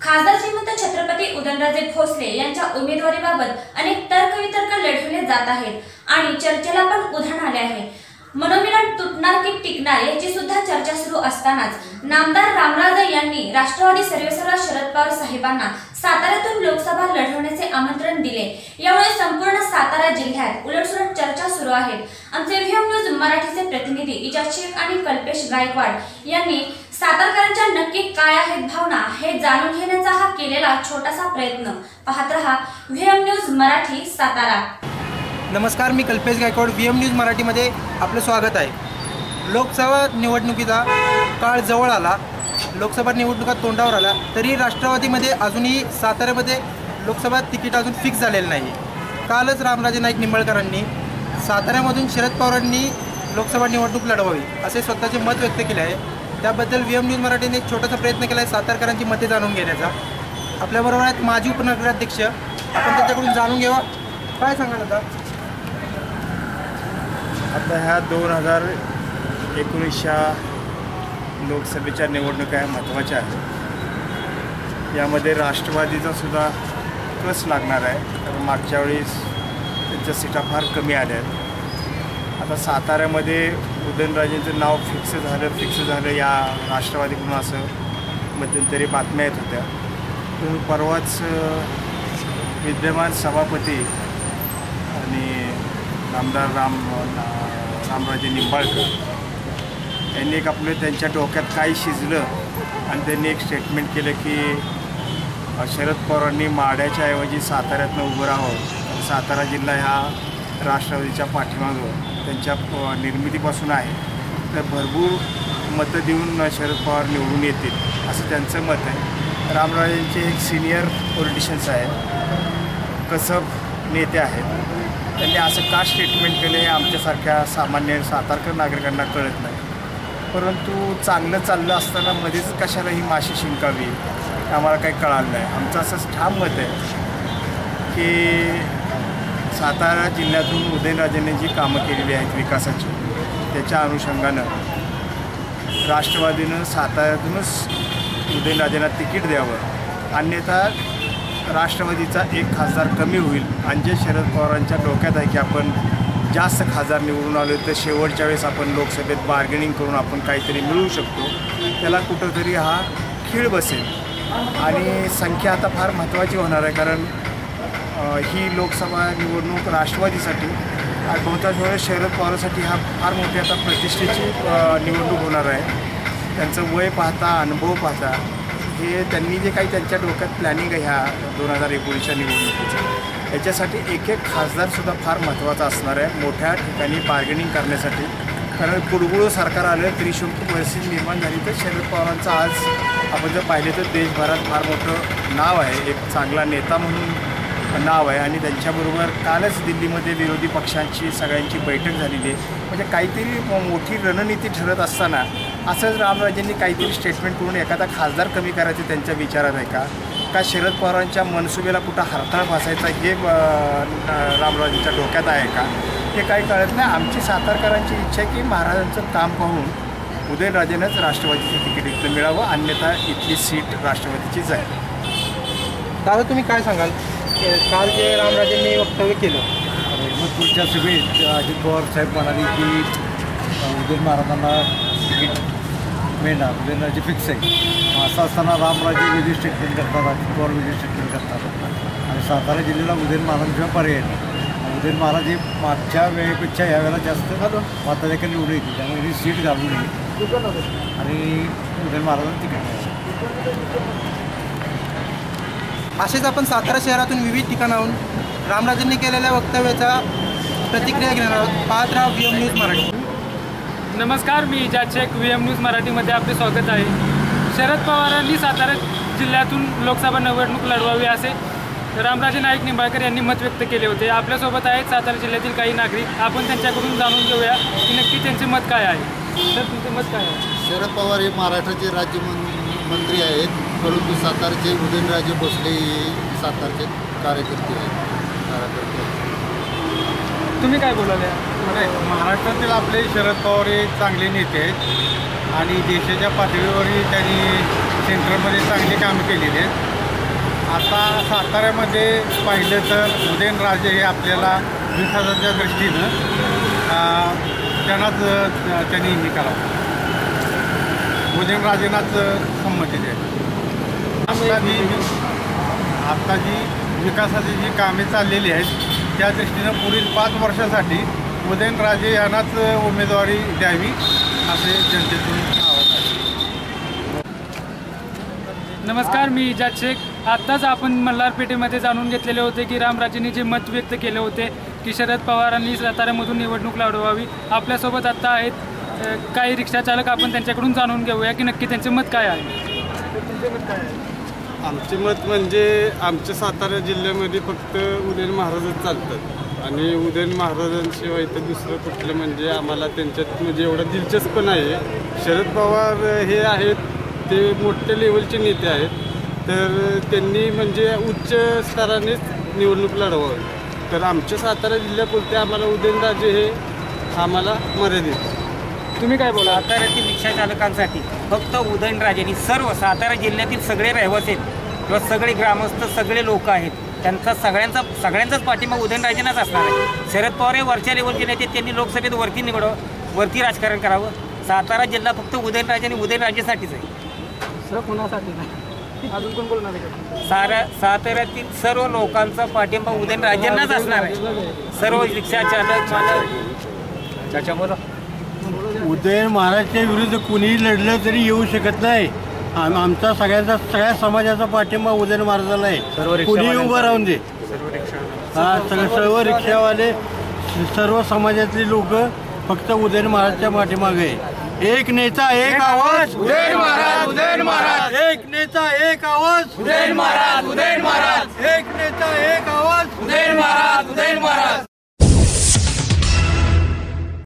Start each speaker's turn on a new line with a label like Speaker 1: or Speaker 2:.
Speaker 1: खासदार छत्रपती उदयनराजे भोसले यांच्या उमेदवारीबाबत अनेक तर्कवितर्क लढवले जात आहेत आणि चर्चेला पण उधाण आले आहे. मनोमिलन तुटणार की टिकणार याची सुद्धा चर्चा सुरू असतानाच नामदार रामराजे यांनी राष्ट्रवादी सर्वेसर्वा शरद पवार साहेबांना साताऱ्यातून लोकसभा लढवण्याचे आमंत्रण दिले. यामुळे संपूर्ण सातारा जिल्ह्यात उलटसुलट चर्चा सुरू आहेत आमचे व्हीएम न्यूज मराठीचे प्रतिनिधी इजाज शेख आणि कल्पेश गायकवाड यांनी सातारकरांच्या नक्की काय आहेत भावना हे जाणून घेण्याचा हा केलेला छोटासा प्रयत्न. पाहत रहा व्हीएम न्यूज मराठी सातारा.
Speaker 2: नमस्कार मी Kalpesh Gaikwad V M news मराठीमध्ये आपलं स्वागत आहे. लोकसभा निवडणुकीचा काळ जवळ आला लोकसभा निवडणुका तोंडावर आला तरी राष्ट्रवादीमध्ये अजूनही साताऱ्यामध्ये लोकसभा तिकीट अजून फिक्स झालेलं नाही. कालच रामराजे नाईक निंबाळकरांनी साताऱ्यामधून शरद पवारांनी लोकसभा निवडणूक लढवावी असे स्वतःचे मत व्यक्त केले आहे. त्याबद्दल व्ही एम न्यूज मराठीने एक छोटासा प्रयत्न केला आहे सातारकरांची मते जाणून घेण्याचा. आपल्याबरोबर आहेत माजी उपनगराध्यक्ष. आपण त्याच्याकडून जाणून घ्यावा. काय सांगाल आता?
Speaker 3: आता ह्या दोन हजार एकोणीसच्या लोकसभेच्या निवडणुका ह्या महत्त्वाच्या आहेत. यामध्ये राष्ट्रवादीचा सुद्धा कस लागणार आहे? कारण मागच्या वेळेस त्यांच्या सीटा फार कमी आल्या आहेत. आता साताऱ्यामध्ये उदयनराजेंचं नाव फिक्स झालं फिक्स झालं या राष्ट्रवादीकडून असं मध्यंतरी बातम्या येत होत्या. पण परवाच विद्यमान सभापती आणि आमदार राम रामराजे निंबाळकर यांनी एक आपलं त्यांच्या डोक्यात काय शिजलं आणि त्यांनी एक स्टेटमेंट केलं की शरद पवारांनी माड्याच्या ऐवजी साताऱ्यातनं उभं राहावं. सातारा जिल्हा ह्या राष्ट्रवादीच्या पाठीमागं त्यांच्या प- निर्मितीपासून आहे. तर भरपूर मतं देऊन शरद पवार निवडून येतील असं त्यांचं मत आहे. रामराजेंचे एक सिनियर पॉलिटिशियन्स आहेत. कसब नेते आहेत. त्यांनी असं का स्टेटमेंट केलं हे आमच्यासारख्या सामान्य सातारकर नागरिकांना कळत नाही. परंतु चांगलं चाललं असताना मध्येच कशाला ही माशी शिंकावी आम्हाला काही कळालं नाही. आमचं असं ठाम मत आहे की सातारा जिल्ह्यातून उदयनराजेंनी जी कामं केलेली आहेत विकासाची त्याच्या अनुषंगानं राष्ट्रवादीनं साताऱ्यातूनच उदयनराजेंना तिकीट द्यावं. अन्यथा राष्ट्रवादीचा एक खासदार कमी होईल. आणि जे शरद पवारांच्या डोक्यात आहे की आपण जास्त खासदार निवडून आलो तर शेवटच्या वेळेस आपण लोकसभेत बार्गेनिंग करून आपण काहीतरी मिळवू शकतो. त्याला कुठंतरी हा खीळ बसेल. आणि संख्या आता फार महत्त्वाची होणार आहे कारण ही लोकसभा निवडणूक राष्ट्रवादीसाठी आणि बहुतांश वेळेस शरद पवारांसाठी हा फार मोठी आता प्रतिष्ठेची निवडणूक होणार आहे. त्यांचं वय पाहता अनुभव पाहता हे त्यांनी जे काही त्यांच्या डोक्यात प्लॅनिंग आहे ह्या दोन हजार एकोणीसच्या निवडणुकीचं याच्यासाठी एक एक खासदारसुद्धा फार महत्त्वाचा असणार आहे. मोठ्या ठिकाणी बार्गेनिंग करण्यासाठी. कारण कुडगुळू सरकार आलं त्रिशंकू परिस्थिती निर्माण झाली. तर शरद पवारांचं आज आपण जर पाहिले तर देशभरात फार मोठं नाव आहे. एक चांगला नेता म्हणून नाव आहे आणि त्यांच्याबरोबर कालच दिल्लीमध्ये विरोधी पक्षांची सगळ्यांची बैठक झालेली आहे. म्हणजे काहीतरी म- मोठी रणनीती ठरत असताना असंच रामराजेंनी काहीतरी स्टेटमेंट करून एखादा खासदार कमी करायचं त्यांच्या विचारात आहे का? का शरद पवारांच्या मनसुबेला कुठं हरताळ फासायचा हे रामराजेंच्या डोक्यात आहे का? हे काही कळत नाही. आमची सातारकरांची इच्छा आहे की महाराजांचं काम पाहून उदयनराजेनंच राष्ट्रवादीचं तिकीट इथं मिळावं. अन्यथा इथली सीट राष्ट्रवादीचीच आहे.
Speaker 2: दादा तुम्ही काय सांगाल? काल जे रामराजेंनी वक्तव्य केलं.
Speaker 4: अहमदपूरच्या सभेत अजित पवार साहेब म्हणाले की उदयन महाराजांना तिकीट मिळणार उदयनराजे फिक्स आहे. असं असताना रामराजे वेगळी स्टेटमेंट करतात अजित पवार वेगळी स्टेटमेंट करतात. आणि सातारा जिल्ह्याला उदयन महाराजांशिवाय पर्याय नाही उदयन महाराज हे मागच्या वेळेपेक्षा यावेळेला जास्त मताधिकारी निवडून येतील त्यामुळे ही सीट घालून येईल. आणि उदयन महाराजांना तिकीट मिळेल.
Speaker 2: असेच आपण सातारा शहरातून विविध ठिकाणाहून रामराजेंनी केलेल्या वक्तव्याचा प्रतिक्रिया घेणार आहोत. पाहत राहा व्ही एम न्यूज मराठी.
Speaker 5: नमस्कार मी Ijaz Shaikh V M news मराठीमध्ये आपले स्वागत आहे. शरद पवारांनी सातारा जिल्ह्यातून लोकसभा निवडणूक लढवावी असे रामराजे नाईक निंबाळकर यांनी मत व्यक्त केले होते. आपल्यासोबत आहेत सातारा जिल्ह्यातील काही नागरिक. आपण त्यांच्याकडून जाणून घेऊया की नक्की त्यांचे मत काय आहे. तर तुमचे मत काय आहे?
Speaker 6: शरद पवार हे महाराष्ट्राचे राज्य मंत्री आहेत परंतु सातारचे उदयनराजे भोसले हे सातारचे कार्यकर्ते आहेत कार्यकर्ते आहेत.
Speaker 5: तुम्ही काय बोलाले
Speaker 4: महाराष्ट्रातील आपले शरद पवार हे चांगले नेते आहेत आणि देशाच्या पातळीवरही त्यांनी सेंट्रलमध्ये चांगली कामं केलेली आहेत. आता साताऱ्यामध्ये पाहिलं तर उदयनराजे हे आपल्याला विकासाच्या दृष्टीनं त्यांनाच त्यांनी हे करावं उदयनराजेंनाच संमती द्यावी आता जी आता जी विकासाची जी कामे चाललेली आहेत त्या दृष्टीनं पुढील पाच वर्षासाठी उदयनराजे यांनाच उमेदवारी द्यावी असे जनतेतून आहे.
Speaker 5: नमस्कार मी इजाज शेख. आत्ताच आपण मल्हारपेठेमध्ये जाणून घेतलेले होते की रामराजेंनी जे मत व्यक्त केले होते की शरद पवारांनी साताऱ्यामधून निवडणूक लढवावी आपल्यासोबत आत्ता आहेत काही रिक्षा चालक आपण त्यांच्याकडून जाणून घेऊया की नक्की त्यांचे मत काय आहे?
Speaker 7: आमचे मत म्हणजे आमच्या सातारा जिल्ह्यामध्ये फक्त उदयन महाराजच चालतात. आणि उदयन महाराजांशिवाय इथं दुसरं कुठलं म्हणजे आम्हाला त्यांच्यात म्हणजे एवढं दिलचस्प नाही. आहे शरद पवार हे आहेत ते मोठ्या लेवलचे नेते आहेत. तर त्यांनी म्हणजे उच्च स्तरानेच निवडणूक लढवावी. तर आमच्या सातारा जिल्ह्यापुरते आम्हाला उदयनराजे हे आम्हाला मर्यादित
Speaker 5: तुम्ही काय बोला?
Speaker 8: साताऱ्यातील रिक्षा चालकांसाठी फक्त उदयनराजेंनी सर्व सातारा जिल्ह्यातील सगळे रहिवासी आहेत. किंवा सगळे ग्रामस्थ सगळे लोक आहेत. त्यांचा सगळ्यांचा सगळ्यांचाच पाठिंबा उदयनराजेंनाच असणार आहे. शरद पवार हे वरच्या लेवलचे नेते त्यांनी लोकसभेत वरती निवडावं वरती राजकारण करावं. सातारा जिल्हा फक्त उदयनराजे आणि उदयनराजेसाठीच आहे.
Speaker 5: सर कोणासाठी नाही? अजून कोण बोलणार आहे? का?
Speaker 8: सारा साताऱ्यातील सर्व लोकांचा पाठिंबा उदयनराजेंनाच असणार आहे. सर्व रिक्षा चालक मालक.
Speaker 9: उदयन महाराजच्या विरुद्ध कुणीही लढलं तरी येऊ शकत नाही. आम आमचा सगळ्यांचा सगळ्या समाजाचा पाठिंबा उदयन महाराजाला आहे. कुणीही उभं राहून दे. हा सगळे सर्व रिक्षावाले सर्व समाजातली लोक फक्त उदयन महाराजच्या पाठीमागे आहे. एक नेता एक आवाज. उदयन महाराज उदयन महाराज. एक नेता एक आवाज. उदयन महाराज उदयन महाराज. एक नेता एक आवाज. उदयन महाराज उदयन महाराज.